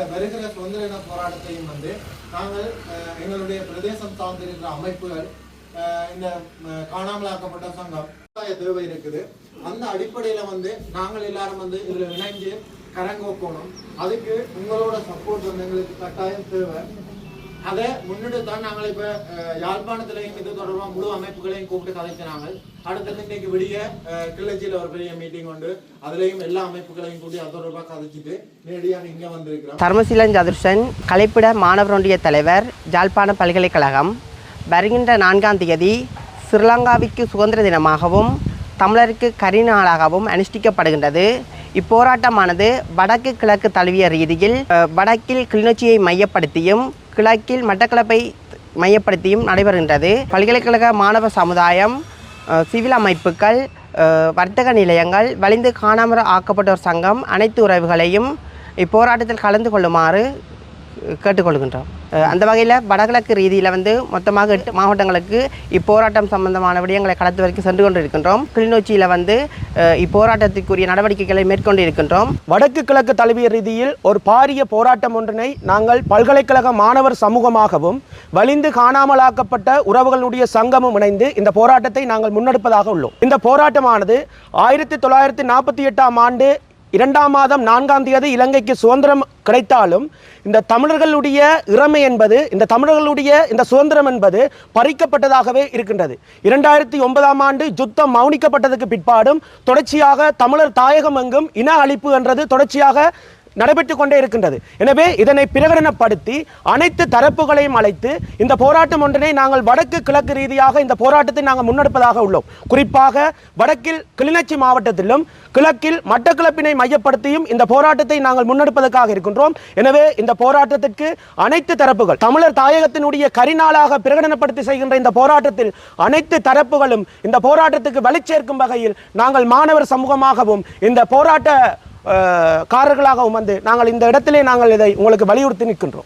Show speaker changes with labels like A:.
A: வருகிற சுதந்திர போராட்டத்தையும் வந்து நாங்கள் எங்களுடைய பிரதேசம் சார்ந்திருக்கிற அமைப்புகள் இந்த காணாமலாக்கப்பட்ட சங்கம் கட்டாய தேவை இருக்குது. அந்த அடிப்படையில வந்து நாங்கள் எல்லாரும் வந்து இதுல இணைஞ்சு கரங்கோக்கணும். அதுக்கு உங்களோட சப்போர்ட் வந்து எங்களுக்கு கட்டாயம் தேவை. அதை முன்னிட்டு தான் நாங்கள் இப்ப யாழ்ப்பாணத்திலையும் இது தொடர்பாக முழு அமைப்புகளையும் கூப்பிட்டு கதைக்கிறாங்க அடுத்தது இன்னைக்கு விடிய அஹ், ஒரு பெரிய மீட்டிங் உண்டு. அதுலயும் எல்லா அமைப்புகளையும் கூட்டி அது தொடர்பாக கதைச்சிட்டு நேரடியாக இங்க வந்திருக்கிறோம்.
B: தர்மசீலன் சதுர்சன் கலைப்பிட மாணவர் ஒன்றிய தலைவர் ஜாழ்ப்பாண பல்கலைக்கழகம். வருகின்ற நான்காம் தேதி ஸ்ரீலங்காவிற்கு சுதந்திர தினமாகவும் தமிழருக்கு கரிநாளாகவும் அனுஷ்டிக்கப்படுகின்றது. இப்போராட்டமானது வடக்கு கிழக்கு தழுவிய ரீதியில் வடக்கில் கிளிநொச்சியை மையப்படுத்தியும் கிழக்கில் மட்டக்களப்பை மையப்படுத்தியும் நடைபெறுகின்றது. பல்கலைக்கழக மாணவ சமுதாயம் சிவில் அமைப்புகள் வர்த்தக நிலையங்கள் வலிந்து காணாமல் ஆக்கப்பட்டோர் சங்கம் அனைத்து உறவுகளையும் இப்போராட்டத்தில் கலந்து கொள்ளுமாறு கேட்டுக்கொள்கின்றோம் அந்த வகையில் வடகிழக்கு ரீதியில் வந்து மொத்தமாக எட்டு மாவட்டங்களுக்கு இப்போராட்டம் சம்பந்தமான விடயங்களை கடத்து வரைக்கும் சென்று கொண்டிருக்கின்றோம். கிளிநொச்சியில் வந்து இப்போராட்டத்திற்குரிய நடவடிக்கைகளை மேற்கொண்டு இருக்கின்றோம்
C: வடக்கு கிழக்கு தழுவிய ரீதியில் ஒரு பாரிய போராட்டம் ஒன்றினை நாங்கள் பல்கலைக்கழக மாணவர் சமூகமாகவும் வலிந்து காணாமலாக்கப்பட்ட உறவுகளுடைய சங்கமும் இணைந்து இந்த போராட்டத்தை நாங்கள் முன்னெடுப்பதாக உள்ளோம். இந்த போராட்டமானது ஆயிரத்தி தொள்ளாயிரத்தி நாற்பத்தி எட்டாம் ஆண்டு இரண்டாம் மாதம் நான்காம் தேதி இலங்கைக்கு சுதந்திரம் கிடைத்தாலும் இந்த தமிழர்களுடைய இறமை என்பது இந்த தமிழர்களுடைய இந்த சுதந்திரம் என்பது பறிக்கப்பட்டதாகவே இருக்கின்றது. இரண்டாயிரத்தி ஒன்பதாம் ஆண்டு யுத்தம் மௌனிக்கப்பட்டதுக்கு பிற்பாடும் தொடர்ச்சியாக தமிழர் தாயகம் எங்கும் இன அழிப்பு என்றது தொடர்ச்சியாக நடைபெற்று கொண்டே இருக்கின்றது. எனவே இதனை பிரகடனப்படுத்தி அனைத்து தரப்புகளையும் அழைத்து இந்த போராட்டம் ஒன்றினை நாங்கள் வடக்கு கிழக்கு ரீதியாக இந்த போராட்டத்தை நாங்கள் முன்னெடுப்பதாக உள்ளோம். குறிப்பாக வடக்கில் கிளிநொச்சி மாவட்டத்திலும் கிழக்கில் மட்டக்கிழப்பினை மையப்படுத்தியும் இந்த போராட்டத்தை நாங்கள் முன்னெடுப்பதற்காக இருக்கின்றோம். எனவே இந்த போராட்டத்திற்கு அனைத்து தரப்புகள் தமிழர் தாயகத்தினுடைய கரிநாளாக பிரகடனப்படுத்தி செய்கின்ற இந்த போராட்டத்தில் அனைத்து தரப்புகளும் இந்த போராட்டத்துக்கு வலிச்சேர்க்கும் வகையில் நாங்கள் மாணவர் சமூகமாகவும் இந்த போராட்ட காரர்களாகவும் வந்து நாங்கள் இந்த இடத்திலே நாங்கள் இதை உங்களுக்கு வலியுறுத்தி நிற்கின்றோம்.